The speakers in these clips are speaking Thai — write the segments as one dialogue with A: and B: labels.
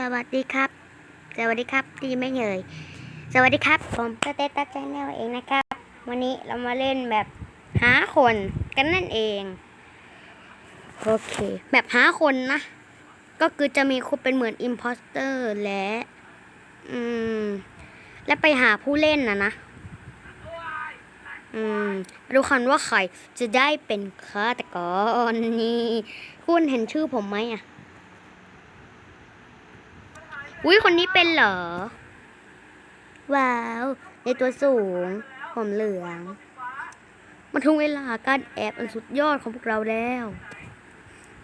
A: สวัสดีครับ สวัสดีครับดีไม่เอ่ยสวัสดีครับ ผมสเตตัสแชนแนลเองนะครับ วันนี้เรามาเล่นแบบหาคนกันนั่นเอง โอเค แบบหาคนนะ ก็คือจะมีคนเป็นเหมือนอิมพอสเตอร์และ อืม และไปหาผู้เล่นนะนะ อืมดูคันว่าใครจะได้เป็นฆาตกรนี่ คุณเห็นชื่อผมไหมอะ อุ้ยคนนี้เป็นเหรอ ว้าว ในตัวสูง ผมเหลือง มาถึงเวลาการแอบอันสุดยอดของพวกเราแล้ว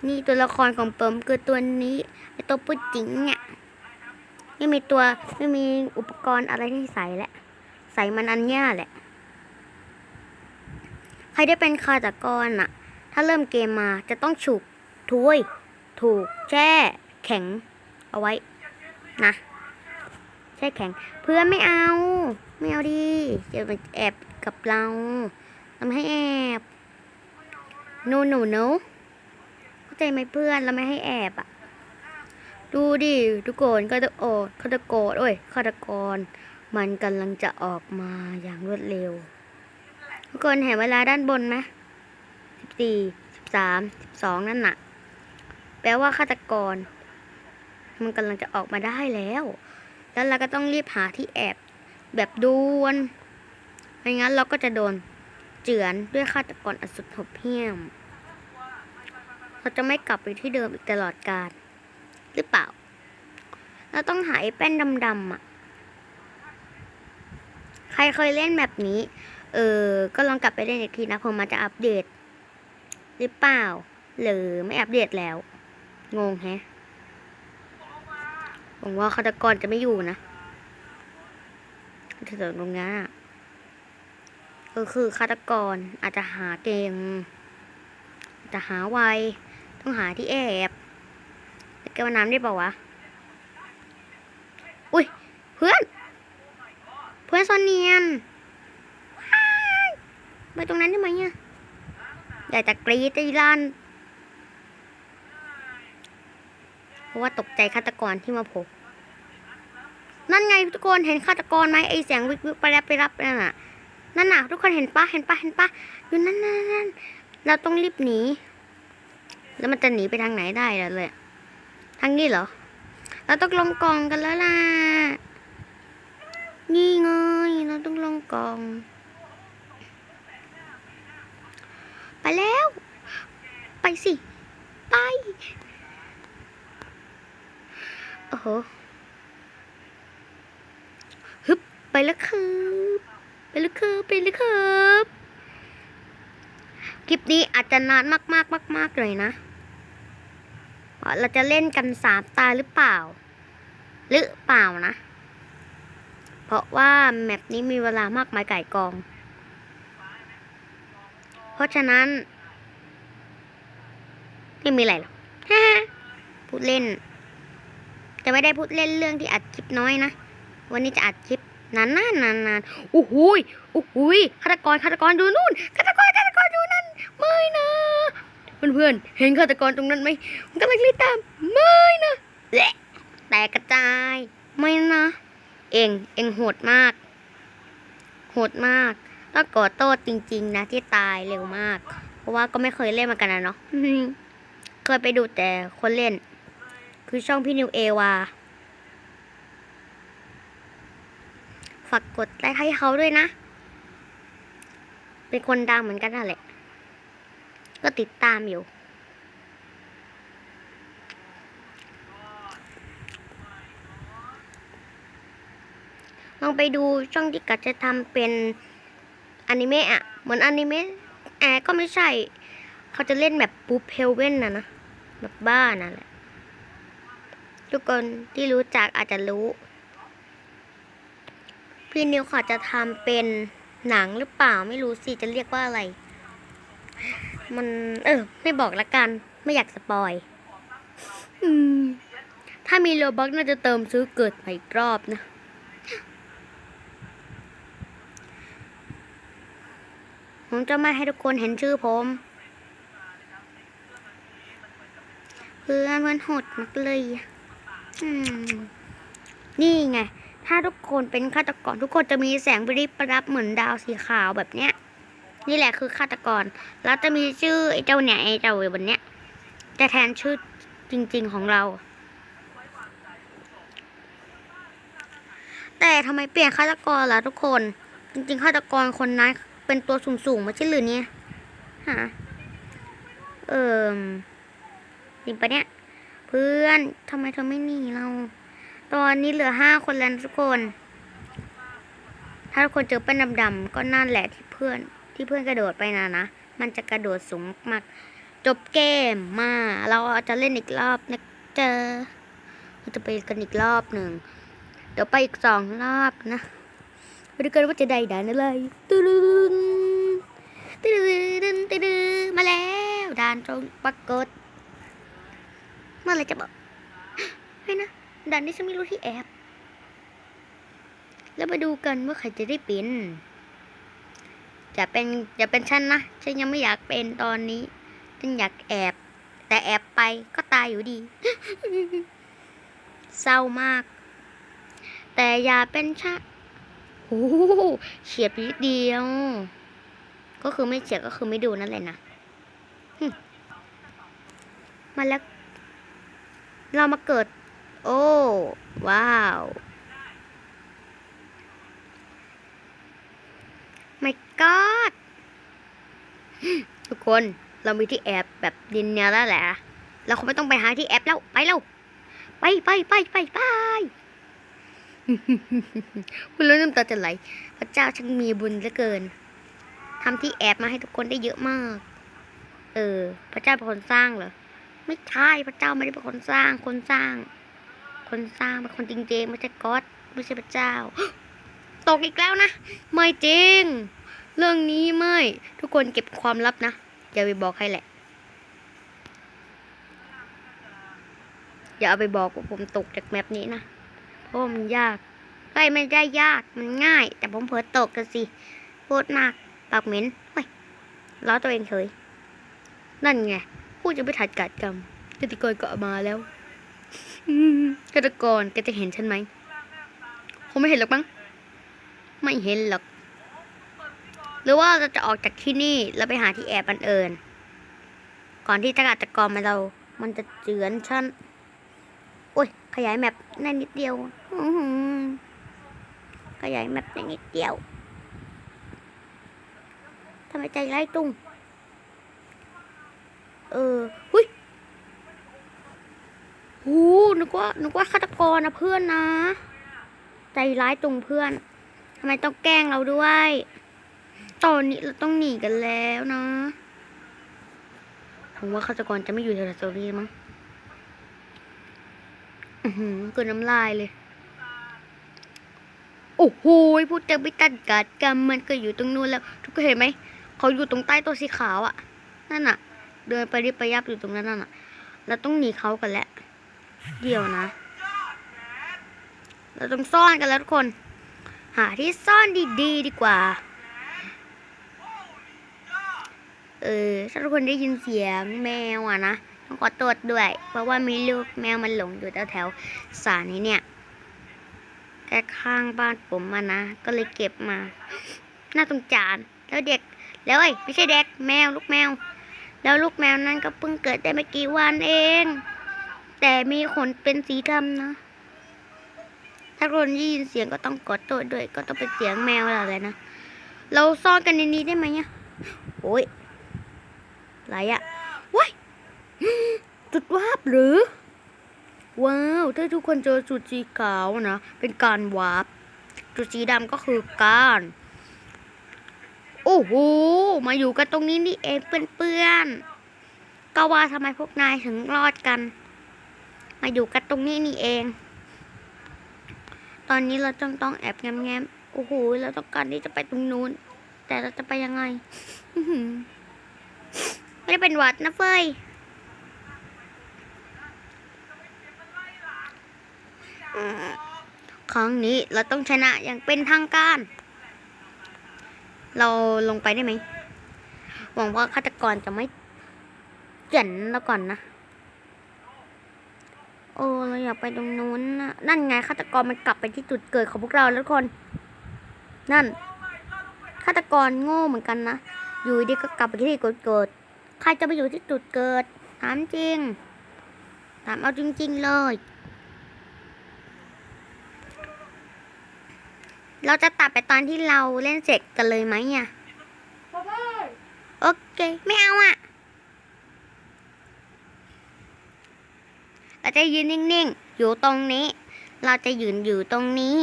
A: นี่ตัวละครของเปิมคือตัวนี้ไอตัวปุ๊จิงเนี่ยไม่มีตัวไม่มีอุปกรณ์อะไรให้ใส่แหละใส่มันอันเนี้ยแหละ ใครได้เป็นฆาตกรน่ะถ้าเริ่มเกมมาจะต้องฉุกถ้วย ถูกแช่ แข็ง เอาไว้ นะแช่แข็งเพื่อนไม่เอา ไม่เอาดีจะมาแอบกับเราเราไม่ให้แอบ no no no เข้าใจไหมเพื่อนเราไม่ให้แอบอะดูดิทุกคนก็จะโอดฆาตกรโอ้ยฆาตกร มันกำลังจะออกมาอย่างรวดเร็ว ทุกคนเห็นเวลาด้านบนไหมสิบสี่สิบสามสิบสองนั่นน่ะ แปลว่าฆาตกร มันกำลังจะออกมาได้แล้ว แล้วเราก็ต้องรีบหาที่แอบแบบด่วนไม่งั้นเราก็จะโดนเจือนด้วยฆาตกรอสุดหดเหี้ยม เราจะไม่กลับไปที่เดิมอีกตลอดกาลหรือเปล่า เราต้องหาไอ้แป้นดำๆอะ ใครเคยเล่นแบบนี้ เออ ก็ลองกลับไปเล่นอีกทีนะผมมันจะอัปเดต หรือเปล่า หรือไม่อัปเดตแล้ว งงแฮะ หวังว่าฆาตกรจะไม่อยู่นะที่ตรงนี้นก็คือฆาตกรอาจจะหาเก่งจะหาไว ต้องหาที่แอบแกวาน้ำได้เปล่าวะ อุ้ย เพื่อน เพื่อนซอนเนียนว้ายไปตรงนั้นได้ไหมเนี่ยอยากจะกรี๊ดใจลั่นเพราะว่าตกใจฆาตกรที่มาโผล่ นั่นไงทุกคนเห็นฆาตกรไหมไอเสียงวิกวิกไปรับไปรับนั่นน่ะนั่นน่ะทุกคนเห็นปะเห็นปะเห็นปะอยู่นั่นนั่นนั่นเราต้องรีบหนี แล้วมันจะหนีไปทางไหนได้ล่ะเลยทางนี้เหรอ เราต้องลงกองกันแล้วล่ะนี่ไงเราต้องลงกอง ไปแล้ว ไปสิ ไป โอ้โห ฮึบ ไปแล้วครับ ไปแล้วครับ ไปแล้วครับ คลิปนี้อาจจะนานมากมากมากมากเลยนะเราจะเล่นกันสามตาหรือเปล่า หรือเปล่านะ เพราะว่าแมปนี้มีเวลามากมายไก่กอง เพราะฉะนั้นไม่มีอะไรหรอกพูดเล่น จะไม่ได้พูดเล่นเรื่องที่อัดคลิปน้อยนะ วันนี้จะอัดคลิป นานๆนานนานๆโอ้โหยโอ้โหยฆาตกรฆาตกรดูนู่นฆาตกรฆาตกรดูนั่นไม่นะเพื่อนๆเห็นฆาตกรตรงนั้นไหมมันกำลังรีบตามไม่นะแหละแตกกระจายไม่นะ เองเองโหดมาก โหดมากแล้วกอโต้จริง ๆ นะที่ตายเร็วมาก เพราะว่าก็ไม่เคยเล่นมากันนะเนาะเคยไปดูแต่คนเล่น คือช่องพี่นิวเอวา ฝากกดไลค์ให้เขาด้วยนะ เป็นคนดังเหมือนกันนั่นแหละ ก็ติดตามอยู่ ลองไปดูช่องที่กัดจะทำเป็นอนิเมะอะเหมือนอนิเมะแอร์ก็ไม่ใช่ เขาจะเล่นแบบปูเพลเว่นนะนะ แบบบ้านั่นแหละ ทุกคนที่รู้จักอาจจะรู้ พี่นิวขาจะทำเป็นหนังหรือเปล่าไม่รู้สิจะเรียกว่าอะไร มัน เออ ไม่บอกละกัน ไม่อยากสปอย อืม ถ้ามีโลบักน่าจะเติมซื้อเกิดใหม่อีกรอบนะผมจะไม่ให้ทุกคนเห็นชื่อผม เพื่อนเพื่อนโหดมากเลย นี่ไง ถ้าทุกคนเป็นฆาตกรทุกคนจะมีแสงปริบประดับเหมือนดาวสีขาวแบบเนี้ย นี่แหละคือฆาตกร แล้วจะมีชื่อไอ้เจ้าเนี่ยไอ้เจ้าบนเนี้ยจะแทนชื่อจริง ๆของเรา แต่ทำไมเปลี่ยนฆาตกรล่ะทุกคน จริงๆฆาตกรคนนั้นเป็นตัวสูงๆม่ใช่หรือเนี่ยฮะเอิมจริงปะเนี่ย เพื่อนทำไมเธอไม่หนีเรา ตอนนี้เหลือห้าคนแล้วทุกคน ถ้าทุกคนเจอเป็นดำๆก็นั่นแหละที่เพื่อนที่เพื่อนกระโดดไปนะนะ มันจะกระโดดสูงมากจบเกมมา เราจะเล่นอีกรอบนะเจอเราจะไปกันอีกรอบหนึ่ง เดี๋ยวไปอีกสองรอบนะไปดูกันว่าจะได้ด่านอะไรตึ้นตึ้นตึ้นมาแล้วด่านตรงปรากฏเมื่อไรจะบอกเฮ้นะ ด่านนี้ฉันไม่รู้ที่แอบแล้วมาดูกันว่าใครจะได้เป็น จะเป็นจะเป็นฉันนะ ฉันยังไม่อยากเป็นตอนนี้ ฉันอยากแอบ แต่แอบไปก็ตายอยู่ดี เศร้ามาก แต่อย่าเป็นชะโอ้โหเฉียบนิดเดียว ก็คือไม่เฉียบก็คือไม่ดูนั่นแหละนะมาแล้ว เรามาเกิด โอ้ ว้าวไม่กอดทุกคนเรามีที่แอบแบบดินเนียแล้วแหละ เราคงไม่ต้องไปหาที่แอบแล้ว ไปแล้ว ไปไปไปไปไปคุณรู้น้ำตาจะไหล พระเจ้าช่างมีบุญเหลือเกินทำที่แอบมาให้ทุกคนได้เยอะมาก เออ พระเจ้าเป็นคนสร้างเหรอ ไม่ใช่ พระเจ้าไม่ได้เป็นคนสร้าง คนสร้าง คนสร้างเป็นคนจริงๆไม่ใช่ก๊อดไม่ใช่พระเจ้า ตกอีกแล้วนะ ไม่จริง เรื่องนี้ไม่ ทุกคนเก็บความลับนะ อย่าไปบอกใครแหละ อย่าเอาไปบอกว่าผมตกจากแมปนี้นะ เพราะมันยากเฮ้ไม่ได้ยากมันง่าย แต่ผมเผลอตกกันสิพูดมากปากเหม็นเฮ้ยล้อตัวเองเฉยนั่นไงพูดจะไม่ถัดกัดกรรมกติกรก็เอามาแล้ว อืมกติกรแกจะเห็นฉันไหมคงไม่เห็นหรอกมั้ง ไม่เห็นหรอก หรือว่าเราจะออกจากที่นี่แล้วไปหาที่แอบบันเอิญ ก่อนที่จะกัดกรมาเรา มันจะเจือนฉันโอ้ย ขยายแมปได้นิดเดียวอื้อหือขยายแมปได้นิดเดียวทำไมใจร้ายตุ้ง เออ หุ้ย หูนึกว่านึกว่าฆาตกรนะเพื่อนนะ ใจร้ายตรงเพื่อนทำไมต้องแกล้งเราด้วย ตอนนี้เราต้องหนีกันแล้วนะ ผมว่าฆาตกรจะไม่อยู่แถวๆตรงนี้มั้งอือหือเกินน้ำลายเลย โอ้โหพูดจะไม่ตัดกัดกันมันก็อยู่ตรงนู้นแล้ว ทุกคนเห็นไหม เขาอยู่ตรงใต้ตัวสีขาวอะนั่นอะเดินไปริบไปยับอยู่ตรงนั้นน่ะ เราต้องหนีเขากันแล้ว เดี๋ยวนะ เราต้องซ่อนกันแล้วทุกคน หาที่ซ่อนดีๆดีกว่า เออ ถ้าทุกคนได้ยินเสียงแมวอะนะต้องขอตรวจด้วย เพราะว่ามีลูกแมวมันหลงอยู่แถวๆสานี้เนี่ยแค่ข้างบ้านผมมานะ ก็เลยเก็บมาน่าสงสารแล้วเด็ก แล้วเอ้ไม่ใช่เด็ก แมว ลูกแมว แล้วลูกแมวนั้นก็เพิ่งเกิดได้ไม่กี่วันเอง แต่มีขนเป็นสีดำนะ ถ้าคนได้ยินเสียงก็ต้องกดตัวด้วย ก็ต้องเป็นเสียงแมวอะไรนะ เราซ่อนกันในนี้ได้ไหมเนี่ยโอ้ยอะไรอะว้ายจุดวาบหรือ ว้าว ถ้าทุกคนเจอจุดสีขาวนะ เป็นการวาบจุดสีดำก็คือการ โอ้โห มาอยู่กันตรงนี้นี่เองเพื่อนๆก็ว่าทำไมพวกนายถึงรอดกัน มาอยู่กันตรงนี้นี่เอง ตอนนี้เราต้องต้องแอบแง้มๆโอ้โหเราต้องการที่จะไปตรงนู้น แต่เราจะไปยังไงไม่ได้เป็นหวัดนะเฟยครั้งนี้เราต้องชนะอย่างเป็นทางการ เราลงไปได้ไหม หวังว่าฆาตกรจะไม่เจ๋นแล้วก่อนนะ อเออเราอยากไปตรงนู้นน่ะนั่นไงฆาตกรมันกลับไปที่จุดเกิดของพวกเราแล้วทุกคน นั่นฆาตกรโง่เหมือนกันนะ อยู่ดีก็กลับไปที่จุดเกิด ใครจะไปอยู่ที่จุดเกิด ถามจริง ถามเอาจริง ๆ เลย เราจะตัดไปตอนที่เราเล่นเสร็จกันเลยไหมอะโอเค ไม่เอาอะ เราจะยืนนิ่งๆ อยู่ตรงนี้ เราจะยืนอยู่ตรงนี้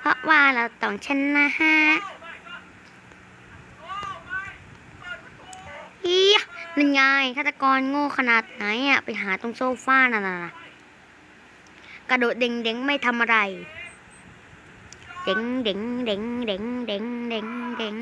A: เพราะว่าเราต้องชนะฮะอียนั่นไงฆาตกรโง่ขนาดไหนอะไปหาตรงโซฟาน่ะนะกระโดดเด้งๆไม่ทำอะไร เด้งเด้งเด้งเด้งเด้งเด้งเด้ง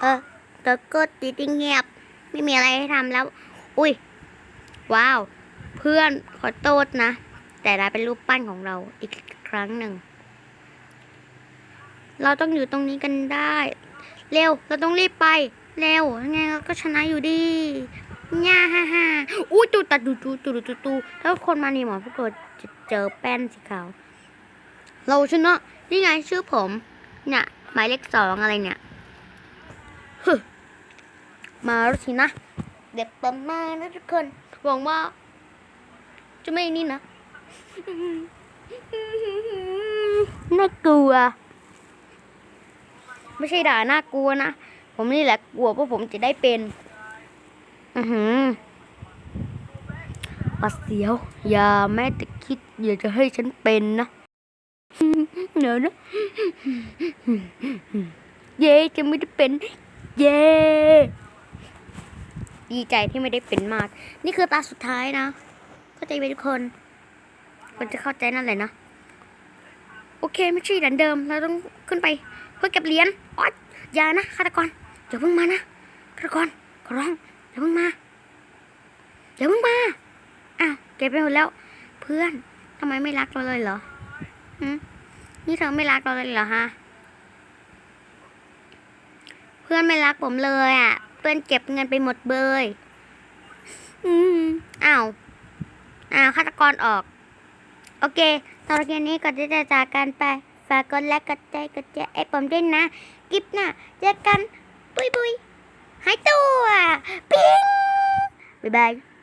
A: เออเกิดก็ติดเงียบ ไม่มีอะไรให้ทำแล้ว อุ้ย ว้าว เพื่อนขอโทษนะ แต่ได้เป็นรูปปั้นของเราอีกครั้งหนึ่ง เราต้องอยู่ตรงนี้กันได้ เร็ว เราต้องรีบไป เร็วยังไงเราก็ชนะอยู่ดีย่าฮ่าฮ่าอุ้ยตูตัดดูตูตูตูตูถ้าคนมานี่หมอพวกเราจะเจอแป้นสีขาว เราชนะ นี่ไงชื่อผม เนี่ย หมายเลขสองอะไรเนี่ย มาแล้วสินะ เด็ดประมาณนะทุกคน หวังว่า จะไม่นี่นะน่ากลัว ไม่ใช่ด่าน่ากลัวนะ ผมนี่แหละกลัวเพราะผมจะได้เป็น อือหือปัดเสียว อย่าแม้แต่คิด อยากจะให้ฉันเป็นนะเดี๋ยวนะเย้จะไม่ได้เป็น เย้ ดีใจที่ไม่ได้เป็นมาก นี่คือตาสุดท้ายนะ เข้าใจไหมทุกคนคนจะเข้าใจนั่นแหละนะ โอเคไม่ใช่ดันเดิม เราต้องขึ้นไปเพื่อเก็บเหรียญอ๊อดอย่านะฆาตกรอย่าเพิ่งมานะฆาตกรขอร้องอย่าเพิ่งมาอย่าเพิ่งมาอ้าวเก็บไปหมดแล้ว เพื่อนทำไมไม่รักเราเลยเหรอหืนี่เธอไม่รักเราเลยเหรอฮะ เพื่อนไม่รักผมเลยอะ พื่อนเก็บเงินไปหมดเบยอืมอ้าวอ้าวฆาตกรออก โอเคตอนนี้ก็จะจากกันไป ฝากกดไลค์กดใจกดแชร์ไอ้ผมด้วยนะกิฟหน้าเจอกัน ปุยปุยหายตัว ปิ๊ง บ๊ายบาย